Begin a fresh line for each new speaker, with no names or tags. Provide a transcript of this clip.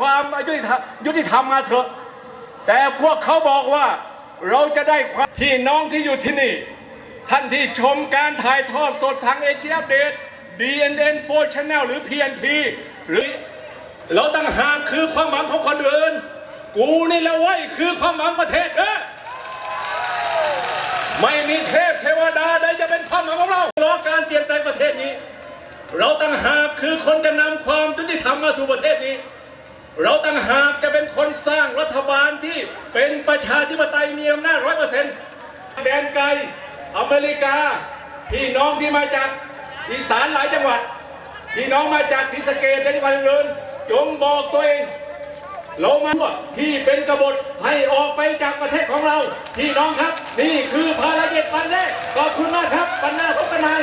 ความยุติธรรมยุติธรรมมาเถอะ แต่พวกเขาบอกว่าเราจะได้ความพี่น้องที่อยู่ที่นี่ ท่านที่ชมการถ่ายทอดสดทางเอเชียเดต DNN 4 Channel หรือ PNP หรือเราตั้งหากคือความหวังของคนอื่น กูนี่แหละเว้ยคือความหวังประเทศเด้อไม่มีเทพเทวดาใดจะเป็นความหวังของเรารอการเปลี่ยนแปลงประเทศนี้ เราตั้งหากคือคนจะนำความยุติธรรมมาสู่ประเทศนี้ เราตั้งหากจะเป็นคนสร้างรัฐบาลที่เป็นประชาธิปไตยมีอำนาจร้อยเปอร์เซ็นต์แดนไกลอเมริกา พี่น้องที่มาจากอีสานหลายจังหวัด พี่น้องมาจากศรีสะเกษและจังหวัดอื่นจงบอกตัวเองเรามาที่เป็นกบฏให้ออกไปจากประเทศของเรา พี่น้องครับ นี่คือภารกิจวันแรกขอบคุณมากครับปันหน้าพบกันใหม่